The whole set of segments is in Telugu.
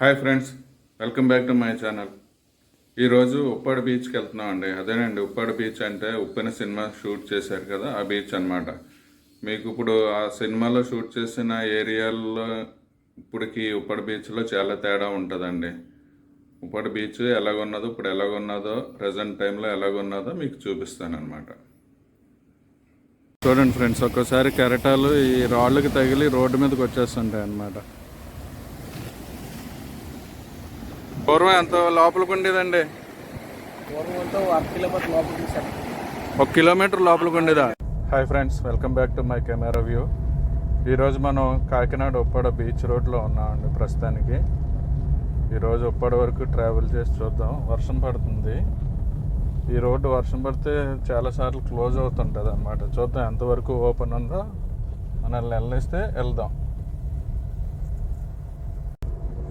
Hi friends welcome back to my channel. ఈరోజు ఉప్పాడు బీచ్కి వెళ్తున్నాం అండి అదేనండి ఉప్పాడు బీచ్ అంటే ఉప్పెన సినిమా షూట్ చేశారు కదా ఆ బీచ్ అనమాట మీకు ఇప్పుడు ఆ సినిమాలో షూట్ చేసిన ఏరియాల్లో ఇప్పటికి ఉప్పాడు బీచ్లో చాలా తేడా ఉంటుందండి. ఉప్పాడు బీచ్ ఎలాగున్నదో ఇప్పుడు ఎలాగున్నదో ప్రజెంట్ టైంలో ఎలాగున్నదో మీకు చూపిస్తాను చూడండి ఫ్రెండ్స్ ఒక్కోసారి కెరటాలు ఈ రాళ్ళకి తగిలి రోడ్డు మీదకి వచ్చేస్తుంటాయి అన్నమాట పూర్వం ఎంత లోపలికి ఉండేదండి? ఒక కిలోమీటర్ లోపలికి ఉండేదా? Hi friends welcome back to my camera view ఈరోజు మనం కాకినాడ ఉప్పాడ బీచ్ రోడ్లో ఉన్నామండి ప్రస్తుతానికి. ఈరోజు ఉప్పాడ వరకు ట్రావెల్ చేసి చూద్దాం. వర్షం పడుతుంది. ఈ రోడ్డు వర్షం పడితే చాలాసార్లు క్లోజ్ అవుతుంటుంది అనమాట చూద్దాం ఎంతవరకు ఓపెన్ ఉందో. మనల్ని వెళ్ళనిస్తే వెళ్దాం.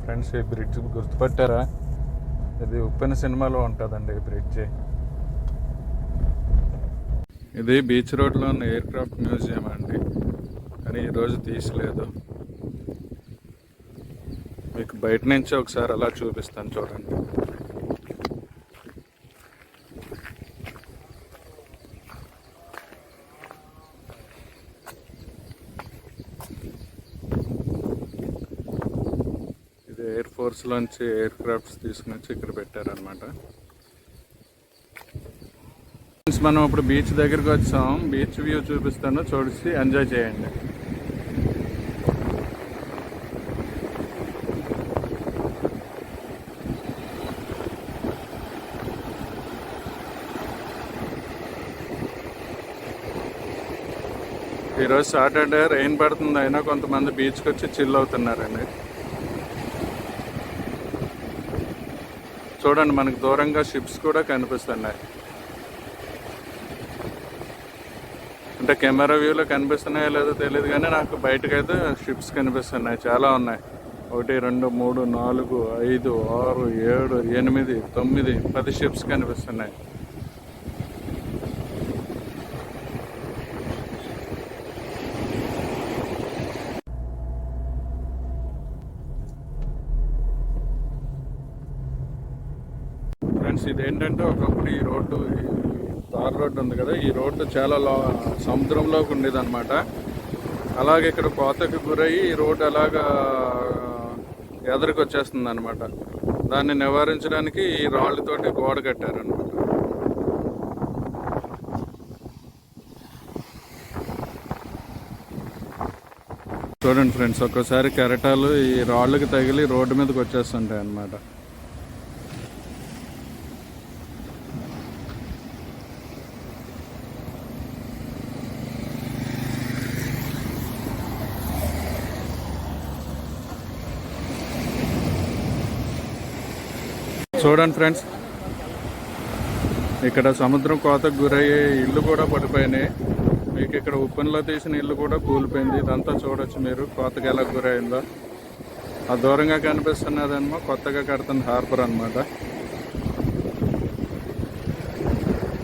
ఫ్రెండ్స్ ఈ బ్రిడ్జ్ గుర్తుపట్టారా? ఇది ఉప్పెన సినిమాలో ఉంటుందండి ఈ బ్రిడ్జ్. ఇది బీచ్ రోడ్లో ఉన్న ఎయిర్ క్రాఫ్ట్ మ్యూజియం అండి. కానీ ఈరోజు తీసలేదు మీకు బయట నుంచి ఒకసారి అలా చూపిస్తాను చూడండి. ఎయిర్ ఫోర్స్లోంచి ఎయిర్ క్రాఫ్ట్స్ తీసుకుని వచ్చి ఇక్కడ పెట్టారనమాట మనం ఇప్పుడు బీచ్ దగ్గరికి వచ్చాం. బీచ్ వ్యూ చూపిస్తాను. చూసి ఎంజాయ్ చేయండి. ఈరోజు సాటర్డే రెయిన్ పడుతుంది అయినా కొంతమంది బీచ్కి వచ్చి చిల్ అవుతున్నారండి. చూడండి మనకు దూరంగా షిప్స్ కూడా కనిపిస్తున్నాయి. అంటే కెమెరా వ్యూలో కనిపిస్తున్నాయో లేదో తెలియదు కానీ నాకు బయటకైతే షిప్స్ కనిపిస్తున్నాయి. చాలా ఉన్నాయి. ఒకటి రెండు మూడు నాలుగు ఐదు ఆరు ఏడు ఎనిమిది తొమ్మిది పది షిప్స్ కనిపిస్తున్నాయి. ఫ్రెండ్స్ ఏంటంటే ఒకప్పుడు ఈ రోడ్డు తార్ రోడ్డు ఉంది కదా ఈ రోడ్డు చాలా లో సముద్రంలోకి ఉండేదన్నమాట. అలాగే ఇక్కడ కోతకు గురయ్యి ఈ రోడ్డు అలాగా ఎదరికి వచ్చేస్తుంది అనమాట దాన్ని నివారించడానికి ఈ రాళ్ళతోటి గోడ కట్టారనమాట చూడండి ఫ్రెండ్స్ ఒక్కోసారి కెరటాలు ఈ రాళ్ళకి తగిలి రోడ్డు మీదకి వచ్చేస్తుంటాయి అన్నమాట చూడండి ఫ్రెండ్స్. ఇక్కడ సముద్రం కోతకు గురయ్యే ఇల్లు కూడా పడిపోయినాయి. మీకు ఇక్కడ ఉప్పెన్లో తీసిన ఇల్లు కూడా కూలిపోయింది. ఇదంతా చూడొచ్చు మీరు. కోతకు ఎలా గురైందో ఆ దూరంగా కనిపిస్తున్నదేమో కొత్తగా కడుతున్న హార్బర్ అన్నమాట.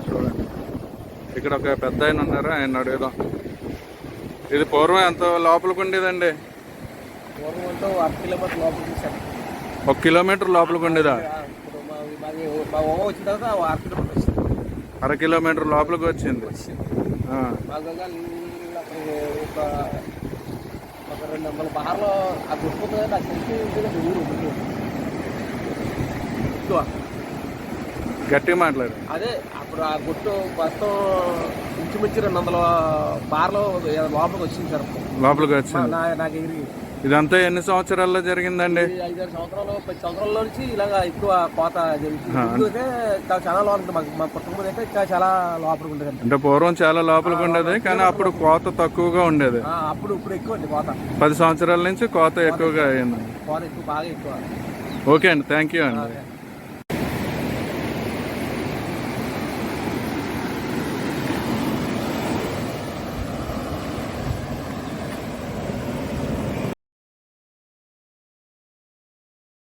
చూడండి. ఇక్కడ ఒక పెద్ద ఆయన ఉన్నారు. ఆయన అడుగుదాం. ఇది పూర్వం ఎంత లోపలికి ఉండేదండి? ఒక కిలోమీటర్ లోపలికి ఉండేదా? మా ఓ వచ్చిన తర్వాత అర కిలోమీటర్ వచ్చింది. అర కిలోమీటర్ లోపలికి వచ్చింది. భాగంగా ఒక ఒక రెండు వందల బార్లో ఆ నాకు తెలిసి ఊరు గట్టిగా మాట్లాడు. అదే అప్పుడు ఆ గుట్టు మొత్తం ఇంచుమించు రెండు వందల బార్లో లోపలికి వచ్చింది సార్. లోపలికి వచ్చింది. నా నాకు ఎగిరి ఇదంతా ఎన్ని సంవత్సరాల్లో జరిగిందండి? ఐదారు సంవత్సరాలు పది సంవత్సరాల నుంచి ఇలాగా ఎక్కువ కోత జరుగుతుంది అయితే చాలా- లోపల మా కుటుంబం అయితే ఇంకా చాలా లోపలికి ఉండేది అంటే పూర్వం చాలా లోపలికి ఉండేది కానీ అప్పుడు కోత తక్కువగా ఉండేది. అప్పుడు ఇప్పుడు ఎక్కువ అండి కోత. పది సంవత్సరాల నుంచి కోత ఎక్కువగా అయింది. కోత ఎక్కువ బాగా ఎక్కువ. ఓకే అండి థ్యాంక్ యూ అండి.